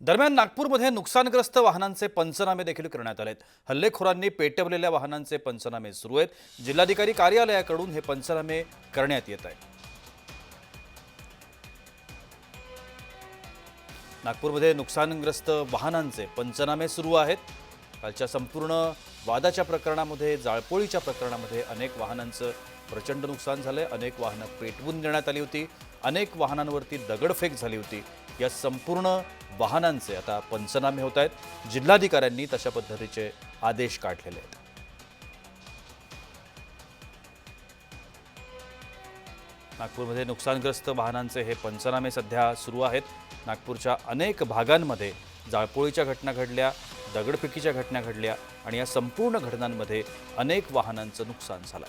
दरम्यान नागपूरमध्ये नुकसानग्रस्त वाहनांचे पंचनामे देखील करण्यात आलेत. हल्लेखोरांनी पेटवलेल्या वाहनांचे पंचनामे सुरू आहेत. जिल्हाधिकारी कार्यालयाकडून हे पंचनामे करण्यात येत आहेत. नागपूरमध्ये नुकसानग्रस्त वाहनांचे पंचनामे सुरू आहेत. कालच्या संपूर्ण वादाच्या प्रकरणामध्ये जाळपोळीच्या प्रकरणामध्ये अनेक वाहनांचं प्रचंड नुकसान झालंय. अनेक वाहनं पेटवून देण्यात आली होती. अनेक वाहनांवरती दगडफेक झाली होती. या संपूर्ण वाहनांचे आता पंचनामे होत आहेत. जिल्हाधिकाऱ्यांनी तशा पद्धतीचे आदेश काढलेले आहेत. नागपूरमध्ये नुकसानग्रस्त वाहनांचे हे पंचनामे सध्या सुरू आहेत. नागपूरच्या अनेक भागांमध्ये जाळपोळीच्या घटना घडल्या दगडफेकीच्या घटना घडल्या आणि या संपूर्ण घटनांमध्ये अनेक वाहनांचं नुकसान झालं.